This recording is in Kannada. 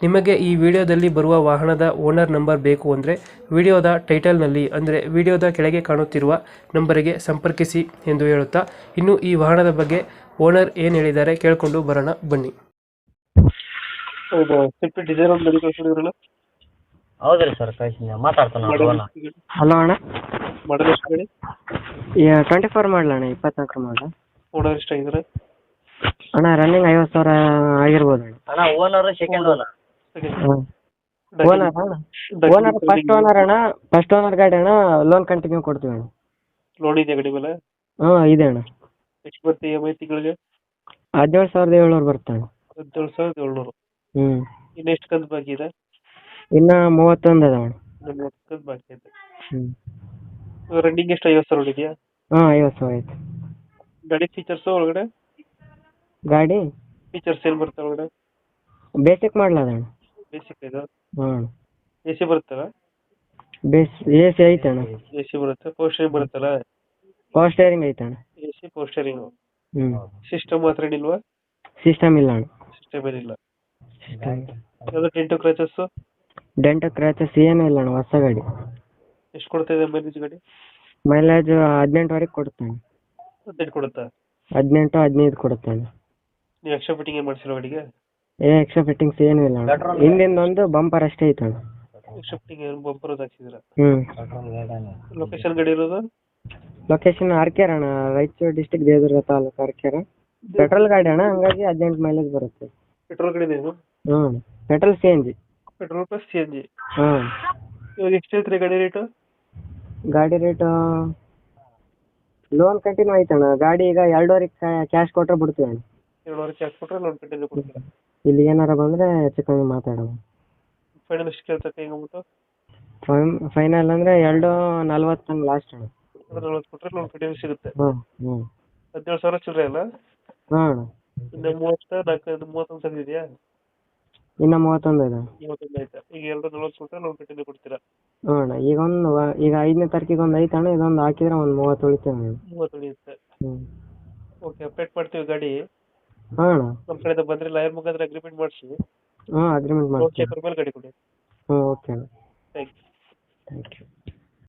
ನಿಮಗೆ ಈ ವಿಡಿಯೋದಲ್ಲಿ ಬರುವ ವಾಹನದ ಓನರ್ ನಂಬರ್ ಬೇಕು ಅಂದರೆ ವಿಡಿಯೋದ ಟೈಟಲ್ನಲ್ಲಿ ಅಂದರೆ ವಿಡಿಯೋದ ಕೆಳಗೆ ಕಾಣುತ್ತಿರುವ ನಂಬರಿಗೆ ಸಂಪರ್ಕಿಸಿ ಎಂದು ಹೇಳುತ್ತಾ ಇನ್ನು ಈ ವಾಹನದ ಬಗ್ಗೆ ಓನರ್ ಏನು ಹೇಳಿದ್ದಾರೆ ಕೇಳಿಕೊಂಡು ಬರೋಣ ಬನ್ನಿ. ಹೌದು? ಸ್ವಿಫ್ಟ್ ಡಿಸೈರ್ ಒಂದು ಗಾಡಿ ಕಳ್ಸಿದ್ರಲ್ಲ ಹೌದ್ರಿ ಸರ್ ಮಾತಾಡ್ತಾನೆ ಹಲೋ ಅಣ್ಣ. ಮಾಡಲ್ ಎಷ್ಟು ಗಾಡಿ? ಟ್ವೆಂಟಿ ಫೋರ್ ಮಾಡಲ ಅಣ್ಣ ಮಾಡಲ. ಓನರ್ ಎಷ್ಟಾಗಿದ್ದಾರೆ? ಅಣ್ಣ ರನ್ನಿಂಗ್ ಐವತ್ತು ಸಾವಿರ ಆಗಿರ್ಬೋದು ಅಣ್ಣ. ಅಣ್ಣ owner second owner owner first owner ಅಣ್ಣ. ಫಸ್ಟ್ ಓನರ್ ಗಾಡಿ ಅಣ್ಣ. ಲೋನ್ ಕಂಟಿನ್ಯೂ ಕೊಡ್ತೀವಿ ಅಣ್ಣ. ಲೋನ್ ಇದೆ ಗಾಡಿ ಮೇಲೆ? ಹ್ಞೂ ಇದೆ ಅಣ್ಣ. ಎಷ್ಟು ಬರುತ್ತೆ ಇ ಎಂ ಐ ತಿಂಗಳಿಗೆ? ಹದಿನೇಳು ಸಾವಿರದ ಏಳ್ನೂರು ಬರುತ್ತೆ ಅಣ್ಣ. ಹದಿನೇಳು ಸಾವಿರದ ಏಳ್ನೂರು. ಹ್ಞೂ ಇನ್ನು ಎಷ್ಟು ಕಂತು ಬಾಕಿ ಇದೆ? ಇನ್ನ ಮೂವತ್ತೊಂದು ಅದ ಅಣ್ಣ. ನಮ್ಮ ಕಂತು ಬಾಕಿ ಇದೆ. ಹ್ಞೂ ರನ್ನಿಂಗ್ ಎಷ್ಟು ಐವತ್ತು ಸಾವಿರ ಇದೆಯಾ ಹಾಂ ಐವತ್ತು ಸಾವಿರ ಆಯ್ತು. ಗಾಡಿ ಫೀಚರ್ಸ್ ಒಳಗಡೆ? ಗಾಡಿ? ಫೀಚರ್ಸ್ ಏನು ಬರುತ್ತೆ ಒಳಗಡೆ? ಬೇಸಿಕ್ ಮಾಡಲ ಅದ ಅಣ್ಣ? ಬೇಸಿಕ್ ಇದು ಹ್ಞೂ ಎ ಸಿ ಬರುತ್ತಲ್ಲ? ಬೇಸ್ ಎ ಸಿ ಐತೆ ಅಣ್ಣ. ಎ ಸಿ ಬರುತ್ತೆ ಸ್ಟೇರಿಂಗ್ ಬರುತ್ತಲ್ಲ? ಪವರ್ ಸ್ಟೇರಿಂಗ್ ಐತೆ ಅಣ್ಣ. ಎ ಸಿ ಸ್ಟೇರಿಂಗ್ ಹ್ಞೂ ಸಿಸ್ಟಮ್ ಮಾತ್ರ ಇಲ್ವಾ ಸಿಸ್ಟಮ್ ಇಲ್ಲ ಅಣ್ಣ. ಸಿಸ್ಟಮ್ ಏನಿಲ್ಲ. ಅದು ಟೆಂಟು ಕ್ರಚಸ್ ಡೆಂಟು ಕ್ರ್ಯಾಚಸ್ ಏನೂ ಇಲ್ಲ ಅಣ್ಣ ಹೊಸ ಗಾಡಿ. ಎಷ್ಟು ಕೊಡ್ತಾ ಇದೆ ಮೈಲೇಜ್ ಗಾಡಿ? ಮೈಲೇಜ್ ಹದಿನೆಂಟುವರೆಗೆ ಕೊಡ್ತಾನೆ ಹದಿನೆಂಟು ಕೊಡುತ್ತಾ? ಹದಿನೆಂಟು ಹದಿನೈದು ಕೊಡುತ್ತೆ ಅಣ್ಣ. ನೀವು ಎಕ್ಸ್ಟ್ರಾ ಫಿಟ್ಟಿಂಗ್ ಏನು ಮಾಡ್ಸಿರೋ ಗಾಡಿಗೆ? ಏ ಎಕ್ಸ್ಟ್ರಾ ಫಿಟ್ಟಿಂಗ್ಸ್ ಏನೂ ಇಲ್ಲ ಅಣ್ಣ. ಹಿಂದಿಂದ ಒಂದು ಬಂಪರ್ ಅಷ್ಟೇ ಐತೆ ಅಣ್ಣ. ಶಿಫ್ಟಿಗೆ ಫಿಟ್ಟಿಂಗ್ ಬಂಪರ್ ಹಾಕ್ಸಿದ್ದೀರಾ ಹ್ಞೂ ಲೊಕೇಶನ್ ಗಡಿ ಇರೋದು? ಲೊಕೇಶನ್ ಆರ್ಕೇರ್ ಅಣ್ಣ ರಾಯಚೂರು ಡಿಸ್ಟಿಕ್ ದೇವದುರ್ಗ ತಾಲೂಕು ಆರ್ಕೇರ. ಪೆಟ್ರೋಲ್ ಗಾಡಿ ಅಣ್ಣ ಹಂಗಾಗಿ ಹದಿನೆಂಟು ಮೈಲೇಜ್ ಬರುತ್ತೆ. ಪೆಟ್ರೋಲ್ ಗಾಡಿ ಏನು ಹ್ಞೂ petrol C N G petrol plus C N G ಹ್ಞೂ ಇವಾಗ ಎಷ್ಟು ಹೇಳ್ತೀರಿ ಗಾಡಿ ರೇಟು ಗಾಡಿ ರೇಟು ಲೋನ್ ಕಂಟಿನ್ಯೂ ಐತಣ್ಣ ಗಾಡಿ ಈಗ ಎರಡೂವರೆ ಕ್ಯಾಶ್ ಕೊಟ್ಟರೆ ಬಿಡ್ತೀವಿ ಅಣ್ಣ. ಎರಡುವರೆ ಕ್ಯಾಶ್ ಕೊಟ್ಟರೆ ಲೋನ್ ಕಂಟಿನ್ಯೂ ಕೊಡ್ತೀರಾ? ಇಲ್ಲಿ ಏನಾರ ಬಂದ್ರೆ ಹೆಚ್ಚು ಕಮ್ಮಿ ಮಾತಾಡೋಣ. ಫೈನಲ್ ಎಷ್ಟು ಕೇಳ್ತಕ್ಕೆ ಹಿಂಗ್ಬಿಟ್ಟು ಫೈನಲ್ ಅಂದ್ರೆ ಎರಡು ನಲ್ವತ್ತು ಹಂಗೆ ಲಾಸ್ಟ್ ಅಣ್ಣ. ಎರಡು ನಲ್ವತ್ತು ಕೊಟ್ಟರೆ ಕಂಟಿನ್ಯೂ ಸಿಗುತ್ತೆ. ಹ್ಞೂ ಹ್ಞೂ ಹದಿನೇಳು ಸಾವಿರ ಚಿಲ್ಲರೆ ಅಲ್ಲ? ಹಾಂ ಅಣ್ಣ. ಇನ್ನು ಮೂವತ್ತು ನಾಲ್ಕೈದು ಮೂವತ್ತೊಂದು ತಂದಿದೆಯಾ ಇನ್ನು ಮೂವತ್ತೊಂದು ಇದೆ. ಮೂವತ್ತೊಂದು ಐತೆ ಈಗ ಎರಡು ನಲ್ವತ್ತು ಕೊಟ್ಟರೆ ಲೋನ್ ಕಂಟಿನ್ಯೂ ಕೊಡ್ತೀರಾ? ಹ್ಞೂ ಅಣ್ಣ ಈಗ ಒಂದು ಈಗ ಐದನೇ ತಾರೀಕಿಗೆ ಒಂದು ಐತೆ ಅಣ್ಣ ಇದೊಂದು ಹಾಕಿದ್ರೆ ಒಂದು ಮೂವತ್ತು ಉಳಿತೇವೆ ಮೂವತ್ತು ಉಳಿಯುತ್ತೆ. ಹ್ಞೂ ಓಕೆ ಅಪ್ಡೇಟ್ ಮಾಡ್ತೀವಿ ಗಾಡಿ. ಹಾಂ ಅಣ್ಣ. ನಮ್ಮ ಕಡೆಯಿಂದ ಲಯರ್ ಲಾಯರ್ ಮುಖಾಂತರ ಅಗ್ರಿಮೆಂಟ್ ಮಾಡಿಸಿ. ಹಾ ಅಗ್ರಿಮೆಂಟ್ ಲೋನ್ ಮಾಡ್ತೀನಿ ಪೇಪರ್ ಮೇಲೆ ಗಾಡಿ ಕೊಡಿ. ಓಕೆ ಅಣ್ಣ. Thank you thank you